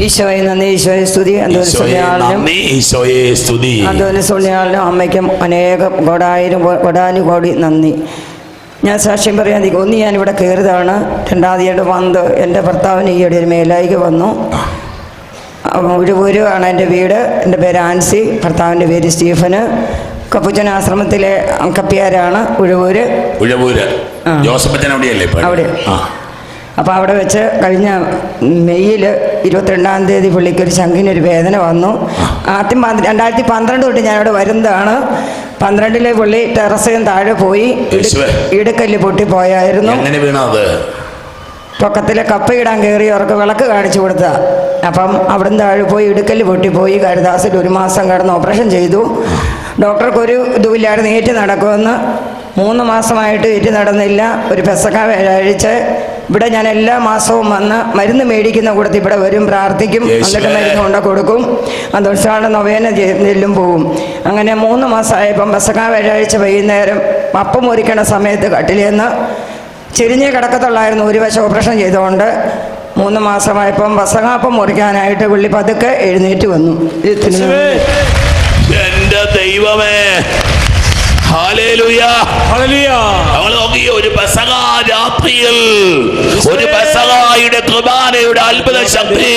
ഈശോയെ നന്ദി ഈശോയെ സ്തുതി. ഈശോയെ സ്തുതി. അന്തോനി സുണ്യാളിനും അമ്മയ്ക്കും അനേക കോടായിരം കോ- കോടാനു കോടി നന്ദി. ഞാൻ സാക്ഷ്യം പറയാൻ ഒന്ന് ഞാനിവിടെ കയറിയതാണ്. രണ്ടാമതിയായിട്ട് വന്ന് എന്റെ ഭർത്താവിന് ഈയിടെ ഒരു മേലായിക്ക് വന്നു. ഉരുപൂരുവാണ് എന്റെ വീട്. എന്റെ പേര് ആൻസി. ഭർത്താവിന്റെ പേര് സ്റ്റീഫന്. കപ്പുച്ചൻ ആശ്രമത്തിലെ കപ്പിയാരാണ്. ഉഴുവൂര്. ഉഴവൂര്. ജോസഫച്ചൻ അവിടെയല്ലേ അവിടെ. ആ. അപ്പോൾ അവിടെ വെച്ച് കഴിഞ്ഞ മെയ്യിൽ ഇരുപത്തിരണ്ടാം തീയതി പുള്ളിക്ക് ഒരു ശംഖിന് ഒരു വേദന വന്നു. ആദ്യം രണ്ടായിരത്തി പന്ത്രണ്ട് തൊട്ട് ഞാനവിടെ വരുന്നതാണ്. പന്ത്രണ്ടിലെ പുള്ളി ടെറസയും താഴെ പോയി. ഇടുക്കല്ല് പൊട്ടിപ്പോയായിരുന്നു പൊക്കത്തിലെ കപ്പയിടാൻ കയറി അവർക്ക് വിളക്ക് കാണിച്ചു കൊടുത്ത. അപ്പം അവിടുന്ന് താഴെ പോയി ഇടുക്കൽ പൊട്ടിപ്പോയി കരുദാസിൽ ഒരു മാസം കടന്ന് ഓപ്പറേഷൻ ചെയ്തു. ഡോക്ടർക്ക് ഒരു ഇതുമില്ലായിരുന്നു ഏറ്റ് നടക്കുമെന്ന് മൂന്ന് മാസമായിട്ട് ഏറ്റ് നടന്നില്ല. ഒരു പെസക്ക വ്യാഴാഴ്ച ഇവിടെ ഞാൻ എല്ലാ മാസവും വന്ന് മരുന്ന് മേടിക്കുന്ന കൂടത്തിൽ ഇവിടെ വരും പ്രാർത്ഥിക്കും. എന്നിട്ട് മരുന്ന് കൊണ്ട് കൊടുക്കും. അന്തോഷാണ് നൊവേന നെല്ലും പോവും. അങ്ങനെ മൂന്ന് മാസമായപ്പം ബസക്ക വ്യാഴാഴ്ച വൈകുന്നേരം അപ്പം ഒരുക്കണ സമയത്ത് കട്ടിൽ നിന്ന് ചെരിഞ്ഞേ കിടക്കത്തുള്ളായിരുന്നു. ഒരു വശം ഓപ്പറേഷൻ ചെയ്തുകൊണ്ട് മൂന്ന് മാസമായപ്പം വസകാപ്പം മുറിക്കാനായിട്ട് പുള്ളി പതുക്കെ എഴുന്നേറ്റ് വന്നു. എന്റെ ദൈവമേ. ഹാലേലുയാ ഹല്ലേലൂയ അവൾ നോക്കി ഒരു പെസക രാത്രിയിൽ ഒരു പെസകായുടെ കുർബാനയുടെ അത്ഭുത ശക്തി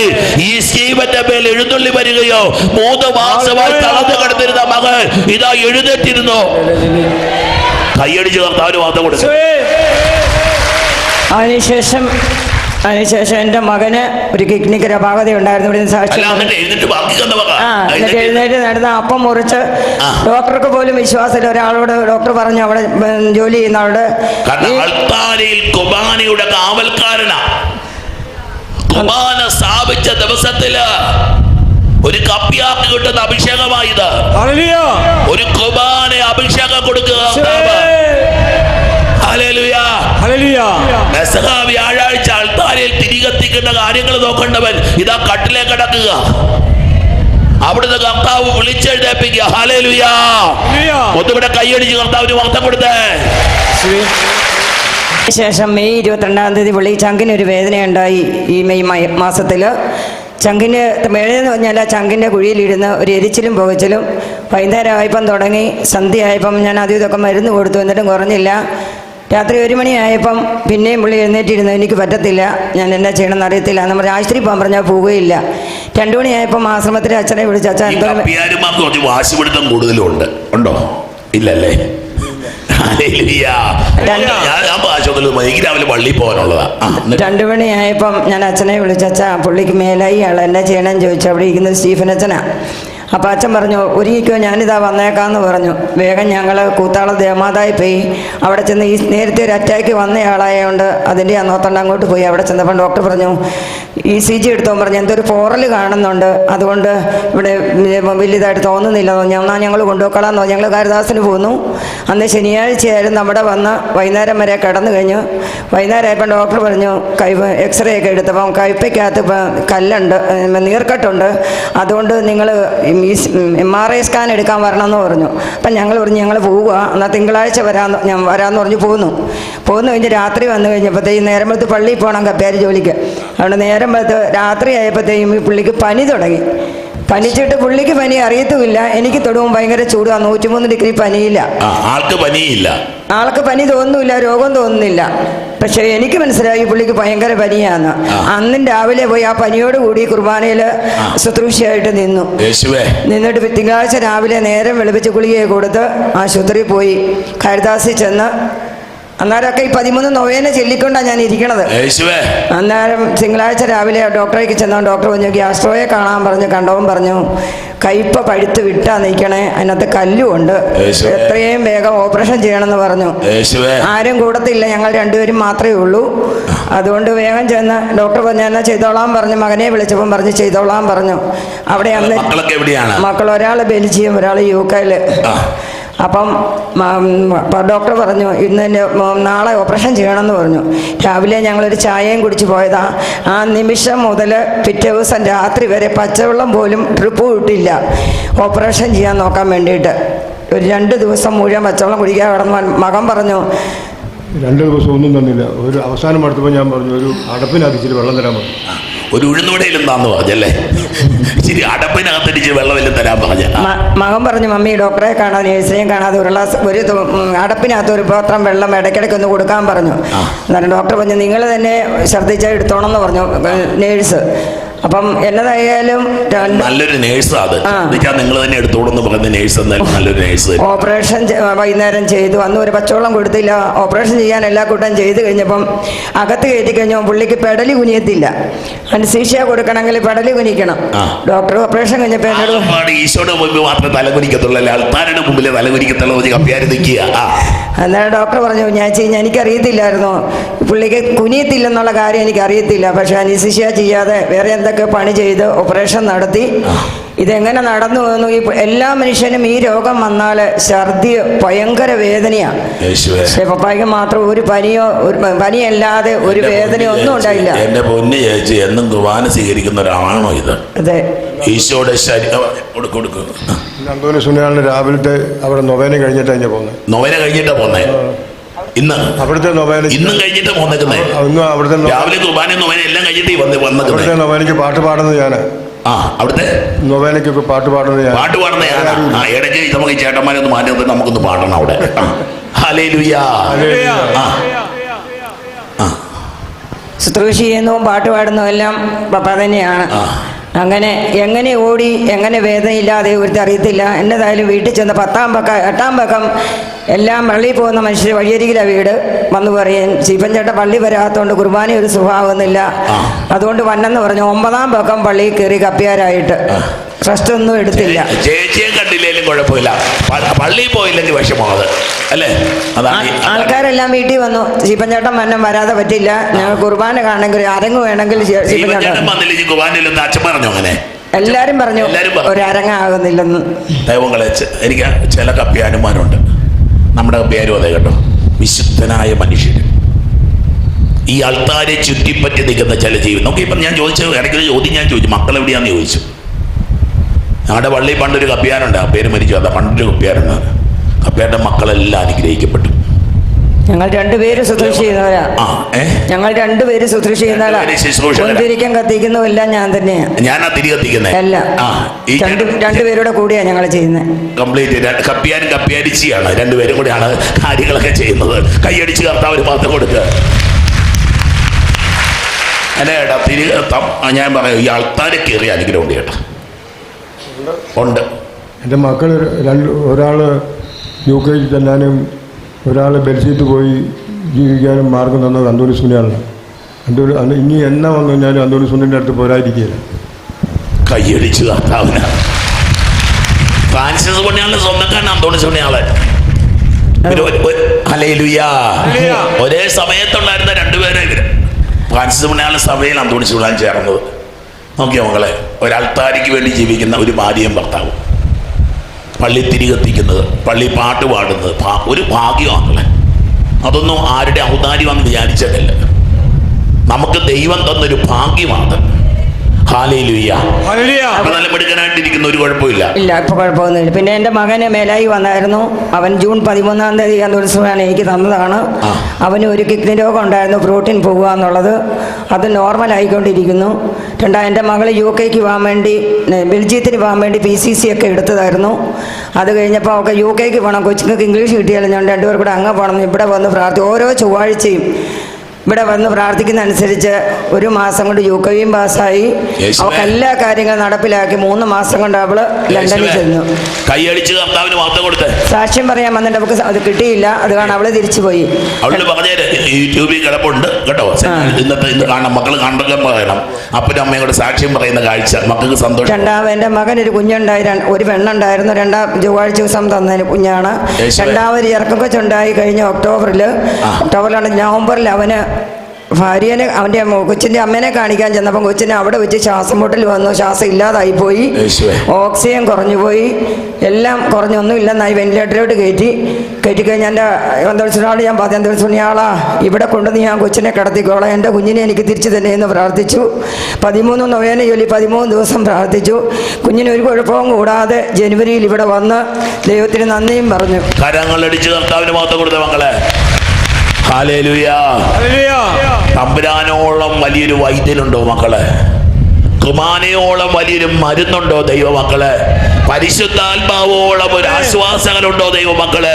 ഈ സ്റ്റീവന്റെ മേൽ എഴുന്നള്ളി വരികയോ മൂന്ന് മാസമായി തളർന്നു കിടന്നിരുന്ന മകൾ ഇതാ എഴുന്നേറ്റിരുന്നു. കൈയടിച്ച് കർത്താവിന് വാർത്ത കൊടുത്തു. അതിനുശേഷം അതിനുശേഷം എന്റെ മകന് ഒരു കിഡ്നിക്ക് അപാകത ഉണ്ടായിരുന്നു. ഇവിടെ സാക്ഷി എന്നിട്ട് ബാക്കി കണ്ട ആ എന്നിട്ട് എഴുന്നേറ്റ്. നടന്ന അപ്പം മുറിച്ച് ഡോക്ടർക്ക് പോലും വിശ്വാസമില്ല. ഒരാളോട് ഡോക്ടർ പറഞ്ഞു അവിടെ ജോലി ചെയ്യുന്ന ആളോട് കാവൽക്കാരനാ. സ്ഥാപിച്ച ദിവസത്തിൽ ഒരു കപ്പിയാക്കി കിട്ടുന്ന അഭിഷേകമായത്. ഹല്ലേലൂയ. ഒരു കുബാന അഭിഷേകം കൊടുക്കുക ഹല്ലേലൂയ. ഹല്ലേലൂയ. പെസഹ വ്യാഴാഴ്ച തിരികെത്തിക്കുന്ന കാര്യങ്ങൾ നോക്കേണ്ടവൻ ഇതാ കട്ടിലേ കിടക്കുക. അവിടുന്ന് കർത്താവ് വിളിച്ചെഴുതേപ്പിക്കുക ഹാലേലുയാ ഒന്നുകൂടെ കൈയടിച്ച് കർത്താവിന് കൊടുത്തേ. ശേഷം മെയ് ഇരുപത്തിരണ്ടാം തീയതി പുള്ളി ചങ്കിന് ഒരു വേദന ഉണ്ടായി ഈ മെയ് മാസത്തിൽ. ചങ്കിന് മേളെന്ന് പറഞ്ഞാൽ ആ ചങ്കിന്റെ കുഴിയിലിരുന്ന് ഒരു എരിച്ചിലും പുകച്ചിലും വൈകുന്നേരം ആയപ്പം തുടങ്ങി സന്ധ്യ ആയപ്പം ഞാൻ ആദ്യം ഇതൊക്കെ മരുന്ന് കൊടുത്തു എന്നിട്ടും കുറഞ്ഞില്ല. രാത്രി ഒരു മണിയായപ്പം പിന്നെയും പുള്ളി എഴുന്നേറ്റിരുന്നു. എനിക്ക് പറ്റത്തില്ല. ഞാൻ എന്നാ ചെയ്യണമെന്ന് അറിയത്തില്ല നമ്മൾ ആശുപത്രി പോകാൻ പറഞ്ഞാൽ പോവുകയില്ല. രണ്ടു മണിയായപ്പം ആശ്രമത്തിലെ അച്ഛനെ വിളിച്ച് അച്ഛൻ ഈ എന്തോ കപ്പിയാരുമാർക്ക് കുറച്ച് വാശിപിടുത്തം കൂടുതലുണ്ട്. ഉണ്ടോ? ഇല്ലല്ലേ. രണ്ട് എനിക്ക് രാവിലെ പോകാനുള്ളതാ. മണിയായപ്പം ഞാൻ അച്ഛനെ വിളിച്ചച്ഛ പുള്ളിക്ക് മേലായി ആൾ എന്നാ ചെയ്യണമെന്ന് ചോദിച്ചു. അവിടെ ഇരിക്കുന്നത് സ്റ്റീഫൻ അച്ഛനാ. അപ്പം അച്ഛൻ പറഞ്ഞു ഒരുങ്ങിക്കോ ഞാനിതാ വന്നേക്കാന്ന് പറഞ്ഞു. വേഗം ഞങ്ങൾ കൂത്താള ദേമാതായി പോയി. അവിടെ ചെന്ന് ഈ നേരത്തെ ഒരു അറ്റാക്ക് വന്നയാളായതുകൊണ്ട് അതിന്റെ അന്നോത്തണ്ട് അങ്ങോട്ട് പോയി. അവിടെ ചെന്നപ്പോൾ ഡോക്ടർ പറഞ്ഞു ഈ സി ജി എടുത്തോ പറഞ്ഞു എന്തൊരു പോറൽ കാണുന്നുണ്ട്. അതുകൊണ്ട് ഇവിടെ വലിയതായിട്ട് തോന്നുന്നില്ല. എന്നാൽ ഞങ്ങൾ കൊണ്ടുപോക്കളാന്നോ ഞങ്ങൾ കാരിദാസിന് പോന്നു. അന്ന് ശനിയാഴ്ചയായിരുന്നു അവിടെ വന്ന് വൈകുന്നേരം വരെ കിടന്നു കഴിഞ്ഞു. വൈകുന്നേരം ആയപ്പോൾ ഡോക്ടർ പറഞ്ഞു കൈ എക്സ്റേ ഒക്കെ എടുത്തപ്പം കൈപ്പയ്ക്കകത്ത് കല്ലുണ്ട് നീർക്കെട്ടുണ്ട്. അതുകൊണ്ട് നിങ്ങൾ എം ആർ ഐ സ്കാൻ എടുക്കാൻ വരണമെന്ന് പറഞ്ഞു. അപ്പം ഞങ്ങൾ പറഞ്ഞു ഞങ്ങൾ പോവുക. എന്നാൽ തിങ്കളാഴ്ച വരാമെന്ന് ഞാൻ വരാമെന്ന് പറഞ്ഞു പോന്നു. പോന്നു കഴിഞ്ഞ് രാത്രി വന്നു കഴിഞ്ഞപ്പോഴത്തേക്ക് നേരം പള്ളിയിൽ പോകണം കപ്പേര് ജോലിക്ക്. അതുകൊണ്ട് നേരം വെളുത്ത് രാത്രി ആയപ്പോഴത്തേക്കും ഈ പുള്ളിക്ക് പനി തുടങ്ങി. പനിച്ചിട്ട് പുള്ളിക്ക് പനി അറിയത്തുമില്ല. എനിക്ക് തൊടുമ്പോൾ ഭയങ്കര ചൂടാണ് നൂറ്റിമൂന്ന് ഡിഗ്രി പനിയില്ല. ആൾക്ക് പനിയില്ല. ആൾക്ക് പനി തോന്നുന്നില്ല രോഗം തോന്നുന്നില്ല. പക്ഷേ എനിക്ക് മനസ്സിലായി പുള്ളിക്ക് ഭയങ്കര പനിയാന്ന്. അന്നും രാവിലെ പോയി ആ പനിയോട് കൂടി കുർബാനയിൽ ശുശ്രൂഷയായിട്ട് നിന്നു. നിന്നിട്ട് തിങ്കളാഴ്ച രാവിലെ നേരം വെളുപ്പിച്ച് ഗുളികയെ കൊടുത്ത് ആശുപത്രിയിൽ പോയി. കാരിദാസിൽ ചെന്ന് അന്നേരമൊക്കെ ഈ പതിമൂന്ന് നൊവേന ചൊല്ലിക്കൊണ്ടാണ് ഞാൻ ഇരിക്കണത്. അന്നേരം തിങ്കളാഴ്ച രാവിലെ ഡോക്ടറേക്ക് ചെന്നാൽ ഡോക്ടർ പറഞ്ഞു ഗ്യാസ്ട്രോയെ കാണാൻ പറഞ്ഞു കണ്ടവും പറഞ്ഞു. കയ്പ പഴുത്ത് വിട്ടാ നിൽക്കണേ അതിനകത്ത് കല്ലുമുണ്ട്. എത്രയും വേഗം ഓപ്പറേഷൻ ചെയ്യണമെന്ന് പറഞ്ഞു. ആരും കൂടത്തില്ല ഞങ്ങൾ രണ്ടുപേരും മാത്രമേ ഉള്ളൂ. അതുകൊണ്ട് വേഗം ചെന്ന് ഡോക്ടർ പറഞ്ഞു എന്നാ ചെയ്തോളാം പറഞ്ഞു. മകനെ വിളിച്ചപ്പം പറഞ്ഞു ചെയ്തോളാം പറഞ്ഞു. അവിടെ അന്ന് മക്കൾ ഒരാൾ ബെൽജിയം ഒരാൾ യു കെയിൽ ആ. അപ്പം ഡോക്ടർ പറഞ്ഞു ഇന്ന് നാളെ ഓപ്പറേഷൻ ചെയ്യണമെന്ന് പറഞ്ഞു. രാവിലെ ഞങ്ങളൊരു ചായയും കുടിച്ച് പോയതാ. ആ നിമിഷം മുതൽ പിറ്റേ ദിവസം രാത്രി വരെ പച്ചവെള്ളം പോലും ട്രിപ്പ് കിട്ടില്ല ഓപ്പറേഷൻ ചെയ്യാൻ നോക്കാൻ വേണ്ടിയിട്ട്. ഒരു രണ്ട് ദിവസം മുഴുവൻ പച്ചവെള്ളം കുടിക്കാൻ കിടന്നു മകൻ പറഞ്ഞു രണ്ട് ദിവസം ഒന്നും തന്നില്ല. ഒരു അവസാനം അടുത്തപ്പോൾ ഞാൻ പറഞ്ഞു ഒരു അടപ്പിനകത്ത് വെള്ളം തരാൻ പറഞ്ഞു. ഒരു ഉഴുന്നുവടയിലും താന്ന് പറഞ്ഞല്ലേ? ശരി അടപ്പിനകത്തടിച്ച് വെള്ളമെല്ലാം തരാൻ പറഞ്ഞ. മകൻ പറഞ്ഞു മമ്മി ഡോക്ടറെ കാണാൻ നേഴ്സിനെയും കാണാതെ ഒരു ഗ്ലാസ് ഒരു അടപ്പിനകത്ത് ഒരു പാത്രം വെള്ളം ഇടയ്ക്കിടയ്ക്ക് ഒന്ന് കൊടുക്കാൻ പറഞ്ഞു. എന്നാലും ഡോക്ടർ പറഞ്ഞു നിങ്ങൾ തന്നെ ശ്രദ്ധിച്ചാൽ എടുത്തോണം എന്ന് പറഞ്ഞു നേഴ്സ് അപ്പം എന്നതായാലും നല്ലൊരു നേഴ്സ് അത്. നിങ്ങൾ തന്നെ എടുത്തോളെന്ന് പറയുന്ന നേഴ്സ് എന്തായാലും നല്ലൊരു നേഴ്സ് ഓപ്പറേഷൻ വൈകുന്നേരം ചെയ്തു. അന്ന് ഒരു പച്ചവെള്ളം കൊടുത്തില്ല. ഓപ്പറേഷൻ ചെയ്യാൻ എല്ലാ കൂട്ടം ചെയ്ത് കഴിഞ്ഞപ്പം അകത്ത് കയറ്റി കഴിഞ്ഞപ്പോൾ പുള്ളിക്ക് പെടലി കുനിയത്തില്ല. അനസീഷ്യ കൊടുക്കണമെങ്കിൽ പെടലി കുനിക്കണം. ഡോക്ടർ ഓപ്പറേഷൻ കഴിഞ്ഞപ്പോൾ എന്നോട് ആകപ്പാട് ഈശോയുടെ മുമ്പിൽ മാത്രമേ ആൾക്കാരുടെ നിൽക്കുക. അന്നേരം ഡോക്ടർ പറഞ്ഞു ഞാൻ ചെയ്യ എനിക്കറിയത്തില്ലായിരുന്നു. പുള്ളിക്ക് കുനിയത്തില്ലെന്നുള്ള കാര്യം എനിക്കറിയത്തില്ല. പക്ഷെ അനീസിഷ്യ ചെയ്യാതെ വേറെ എന്തൊക്കെ പണി ചെയ്ത് ഓപ്പറേഷൻ നടത്തി. ഇതെങ്ങനെ നടന്നു വന്നു ഈ എല്ലാ മനുഷ്യനും ഈ രോഗം വന്നാൽ ഛർദി ഭയങ്കര വേദനയാണ് പക്ഷെ പപ്പായ്ക്ക് മാത്രം ഒരു പനിയോ ഒരു പനിയല്ലാതെ ഒരു വേദനയോ ഒന്നും ഉണ്ടായില്ല. എന്റെ പൊന്നു ചേച്ചി എന്നും കുർബാന സ്വീകരിക്കുന്ന ഒരാളാണോ ഇത്? അതെ. ഈശോയുടെ ശരീരം അന്തോണി രാവിലത്തെ അവിടെ നൊവേന കഴിഞ്ഞിട്ടാണ് പോകുന്നത് നൊവേന കഴിഞ്ഞിട്ടാ പോന്നേ? ഇന്ന്. അവിടുത്തെ നൊവേന ഇന്നും കഴിഞ്ഞിട്ട് പോന്നേക്കുന്നേ ഇന്നും അവിടുത്തെ രാവിലെ കുർബാന നൊവേന എല്ലാം കഴിഞ്ഞിട്ട് വന്ന് വന്നേക്കുന്നേ. നൊവേനയ്ക്ക് പാട്ട് പാടുന്നത് ഞാൻ ആ അവിടുത്തെ? നൊവേനയ്ക്കൊക്കെ പാട്ട് പാടുന്നത് ഞാൻ പാട്ട് പാടുന്ന ഞാനാ. ആ ഇടയ്ക്ക് നമുക്ക് ചേട്ടന്മാരെ ഒന്ന് മാറ്റി നിർത്തി നമുക്കൊന്ന് പാടണം അവിടെ. Hallelujah hallelujah. ആ. ആ. ശുശ്രൂഷ ചെയ്യുന്നതും പാട്ട് പാടുന്നതും എല്ലാം പപ്പ തന്നെയാണ്. ആ. അങ്ങനെ എങ്ങനെ ഓടി എങ്ങനെ വേദനയില്ലാതെ ഒരുത്തി അറിയത്തില്ല. എന്നതായാലും വീട്ടിൽ ചെന്ന് പത്താം പക്ക എട്ടാം പക്കം എല്ലാം പള്ളിയിൽ പോകുന്ന മനുഷ്യർ വഴിയരികിലാണ് വീട് വന്നു പറയും ചീപ്പൻ ചേട്ടൻ പള്ളി വരാത്തതുകൊണ്ട് കുർബാന ഒരു സ്വഭാവമൊന്നുമില്ല. അതുകൊണ്ട് വന്നെന്ന് പറഞ്ഞു ഒമ്പതാം പക്കം പള്ളിയിൽ കയറി കപ്പിയാരായിട്ട് ട്രസ്റ്റ് ഒന്നും എടുത്തില്ല. ചേച്ചിയെ കണ്ടില്ലേലും കുഴപ്പമില്ല. പള്ളിയിൽ പോയില്ലെങ്കിൽ വിഷമം അത് അല്ലേ? അതാണ് ആൾക്കാരെല്ലാം വീട്ടിൽ വന്നു. ശിപ്പഞ്ചേട്ടൻ ചേട്ടൻ മന്നം വരാതെ പറ്റില്ല. ഞങ്ങൾ കുർബാന കാണണമെങ്കിൽ അരങ്ങ് വേണമെങ്കിൽ കുർബാനയിലൊന്ന് അച്ഛൻ പറഞ്ഞു അങ്ങനെ? എല്ലാരും പറഞ്ഞു. ഒരു അരങ്ങാകുന്നില്ലെന്ന് ദൈവങ്ങളെ എനിക്ക് ചില കപ്പ്യാനുമാരുണ്ട് നമ്മുടെ പേരും അതെ കേട്ടോ. വിശുദ്ധനായ മനുഷ്യൻ ഈ ആൾക്കാരെ ചുറ്റിപ്പറ്റി നിൽക്കുന്ന ചില ജീവിതം നമുക്ക് ഇപ്പം ഞാൻ ചോദിച്ച ഇടയ്ക്കൊരു ചോദ്യം ഞാൻ ചോദിച്ചു. മക്കൾ എവിടെയാന്ന് ചോദിച്ചു. ഞങ്ങളുടെ പള്ളി പണ്ടൊരു കപ്പ്യാനുണ്ട് ആ പേര് മരിച്ചു. അതാ പണ്ടൊരു കപ്പ്യാരുണ്ട് കപ്പ്യാരുടെ മക്കളെല്ലാം അനുഗ്രഹിക്കപ്പെട്ടു. ഞങ്ങൾ രണ്ടുപേരും ശുശ്രൂഷ ചെയ്യുന്നവരാ. ഞങ്ങൾ രണ്ടുപേരും ശുശ്രൂഷ ചെയ്യുന്നവരാ. രണ്ടുപേരും ശുശ്രൂഷകരാ. മുന്തിരിക്കം കത്തിക്കുന്നതെല്ലാം ഞാൻ തന്നെയാണ് ഞാനാ തിരി കത്തിക്കുന്നത് അല്ല. രണ്ടുപേരുടെ കൂടിയാ ഞങ്ങൾ ചെയ്യുന്നത് കംപ്ലീറ്റ്. കപ്പിയാനും കപ്പിയാരിച്ചിയാണ് രണ്ടുപേരും കൂടിയാണ് കാര്യങ്ങളൊക്കെ ചെയ്യുന്നത്. കൈയടിച്ച് കർത്താവിന് മാത്രം കൊടുക്കുക. അല്ലേ ഏട്ടാ തിരി ഞാൻ പറയാം ഈ ആൾക്കാരെ കയറി അനുഗ്രഹം ഉണ്ട് ചേട്ടാ ഉണ്ട്. എന്റെ മക്കൾ രണ്ട് ഒരാൾ യു കെയിൽ ചെല്ലാനും ഒരാൾ ബെൽജിയത്ത് പോയി ജീവിക്കാനും മാർഗം തന്നത് അന്തോണി സുനിയാണ്. അന്തോണി ഇനി എന്നാ വന്നു കഴിഞ്ഞാലും അന്തോണി സുനിന്റെ അടുത്ത് പോരായിരിക്കുകയില്ല കൈയടിച്ചു കർത്താവിന്. ഫ്രാൻസിസ് പുണ്യാളിന്റെ സ്വന്തക്കാരൻ അന്തോണി ഹല്ലേലൂയ. ഒരേ സമയത്തുണ്ടായിരുന്ന രണ്ടുപേരെ ഇവർ. ഫ്രാൻസിസ് പുണ്യാളിന്റെ സഭയിൽ അന്തോണി സുനിയാൻ ചേർന്നത്. നോക്കിയോ മകളെ ഒരാൾത്താരിക്ക് വേണ്ടി ജീവിക്കുന്ന ഒരു ഭാര്യയും ഭർത്താവും. പള്ളി തിരി കത്തിക്കുന്നത് പള്ളി പാട്ട് പാടുന്നത് ഒരു ഭാഗ്യമാണല്ലേ അതൊന്നും ആരുടെ ഔദാര്യമാണെന്ന് വിചാരിച്ചതല്ല. നമുക്ക് ദൈവം തന്നൊരു ഭാഗ്യമാണ് നല്ല മിടുക്കനായിട്ടിരിക്കുന്ന ഒരു കുഴപ്പമില്ല. ഇല്ല ഇപ്പൊ കുഴപ്പമൊന്നുമില്ല. പിന്നെ എന്റെ മകന് മേലായി വന്നായിരുന്നു. അവൻ ജൂൺ പതിമൂന്നാം തീയതി അന്തോത്സവമാണ് എനിക്ക് തന്നതാണ്. അവന് ഒരു കിഡ്നി രോഗം ഉണ്ടായിരുന്നു പ്രോട്ടീൻ പോകുക എന്നുള്ളത്. അത് നോർമൽ ആയിക്കൊണ്ടിരിക്കുന്നു. രണ്ടാ എന്റെ മകൾ യു കെക്ക് പോകാൻ വേണ്ടി ബെൽജിയത്തിന് പോകാൻ വേണ്ടി പി സി സി ഒക്കെ എടുത്തതായിരുന്നു. അത് കഴിഞ്ഞപ്പോൾ അവൾക്ക് യു കെക്ക് പോകണം കൊച്ചുങ്ങൾക്ക് ഇംഗ്ലീഷ് കിട്ടിയാലും ഞാൻ രണ്ടുപേർ കൂടെ അങ്ങ് പോകണം ഇവിടെ വന്ന് പ്രാർത്ഥി ഓരോ ചൊവ്വാഴ്ചയും ഇവിടെ വന്ന് പ്രാർത്ഥിക്കുന്ന അനുസരിച്ച് ഒരു മാസം കൊണ്ട് യു കെയും പാസ്സായി. അവൾക്ക് എല്ലാ കാര്യങ്ങളും നടപ്പിലാക്കി മൂന്ന് മാസം കൊണ്ട് അവൾ ലണ്ടനിൽ ചെന്നു. കൈയടിച്ച് കർത്താവിന് വാർത്ത കൊടുത്ത്. സാക്ഷ്യം പറയാൻ വന്നിട്ട് അവൾക്ക് അത് കിട്ടിയില്ല. അത് കാരണം അവൾ തിരിച്ചു പോയി അവൾ പറഞ്ഞേര് യൂട്യൂബിൽ കിടപ്പുണ്ട് കേട്ടോ. ഇന്നത്തെ ഇന്ന് കാണാം മക്കൾ കണ്ടെങ്കിൽ പറയണം. അപ്പനും അമ്മയും കൂടെ സാക്ഷ്യം പറയുന്ന കാഴ്ച. മക്കൾക്ക് സന്തോഷം. രണ്ടാമത് എന്റെ മകൻ ഒരു കുഞ്ഞുണ്ടായി. ഒരു പെണ്ണുണ്ടായിരുന്നു. രണ്ടാം ചൊവ്വാഴ്ച ദിവസം തന്നതിന് കുഞ്ഞാണ്. രണ്ടാമത് ഇറക്കം കൊച്ചുണ്ടായി കഴിഞ്ഞ ഒക്ടോബറിൽ. ഒക്ടോബറിലാണ് നവംബറിൽ അവന് ഭാര്യനെ അവന്റെ കൊച്ചിന്റെ കൊച്ചിന്റെ അമ്മേനെ കാണിക്കാൻ ചെന്നപ്പം കൊച്ചിനെ അവിടെ വെച്ച് ശ്വാസം മുട്ടൽ വന്നു. ശ്വാസം ഇല്ലാതായി പോയി. ഓക്സിജൻ കുറഞ്ഞു പോയി. എല്ലാം കുറഞ്ഞൊന്നും ഇല്ലെന്നായി വെന്റിലേറ്ററിലോട്ട് കയറ്റി. കയറ്റി കഴിഞ്ഞാൽ എന്റെ എന്തോളിച്ചോട് ഞാൻ പറഞ്ഞു എന്തോളിച്ചോണിയാളാ ഇവിടെ കൊണ്ടുവന്ന് ഞാൻ കൊച്ചിനെ കിടത്തിക്കോളാം. എന്റെ കുഞ്ഞിനെ എനിക്ക് തിരിച്ചു തന്നെ എന്ന് പ്രാർത്ഥിച്ചു. പതിമൂന്ന് നൊവേന ജോലി പതിമൂന്ന് ദിവസം പ്രാർത്ഥിച്ചു. കുഞ്ഞിന് ഒരു കുഴപ്പവും കൂടാതെ ജനുവരിയിൽ ഇവിടെ വന്ന് ദൈവത്തിന് നന്ദിയും പറഞ്ഞു. കരങ്ങളടിച്ച് കർത്താവിന് മാത്രം കൊടുത്ത മക്കളെ. തമ്പുരാനോളം വലിയൊരു വൈദ്യനുണ്ടോ മക്കളെ? കുമാനയോളം വലിയൊരു മരുന്നുണ്ടോ ദൈവമക്കൾ പരിശുദ്ധാത്മാവോളം ഒരു ആശ്വാസങ്ങളുണ്ടോ ദൈവമക്കൾ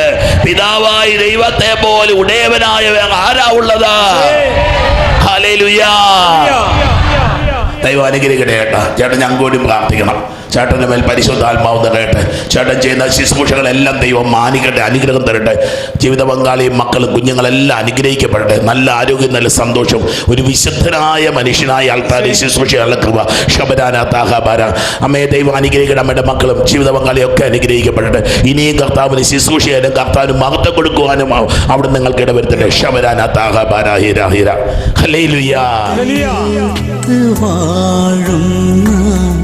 പിതാവായി ദൈവത്തെ പോലെ ഉടയവനായ ആരാ ഉള്ളത്? ദൈവം അനുഗ്രഹിക്കട്ടെ ചേട്ടാ. ചേട്ടൻ ഞങ്ങൾ കൂടി പ്രാർത്ഥിക്കണം. ചേട്ടന്റെ മേൽ പരിശുദ്ധാത്മാവ് തരട്ടെ ചേട്ടൻ ചെയ്യുന്ന ശുശ്രൂഷകളെല്ലാം ദൈവം മാനിക്കട്ടെ അനുഗ്രഹം തരട്ടെ. ജീവിത പങ്കാളിയും മക്കളും കുഞ്ഞുങ്ങളെല്ലാം അനുഗ്രഹിക്കപ്പെടട്ടെ. നല്ല ആരോഗ്യം നല്ല സന്തോഷം. ഒരു വിശുദ്ധനായ മനുഷ്യനായ ആൾക്കാരെ ശുശ്രൂഷയുള്ള കൃപ. ശബരാനാഥാഹാബാര അമ്മയെ ദൈവം അനുഗ്രഹിക്കട്ടെ അമ്മയുടെ മക്കളും ജീവിത പങ്കാളിയൊക്കെ അനുഗ്രഹിക്കപ്പെടട്ടെ. ഇനിയും കർത്താവിന് ശുശ്രൂഷയാലും കർത്താവിനും മഹത്വം കൊടുക്കുവാനും. അവിടെ നിങ്ങൾക്ക് ഇടവരുത്തട്ടെ. ശബരാന താഹാബാര ഹിര ഹിര. ഹലേ ലുയാ വാഴുന്ന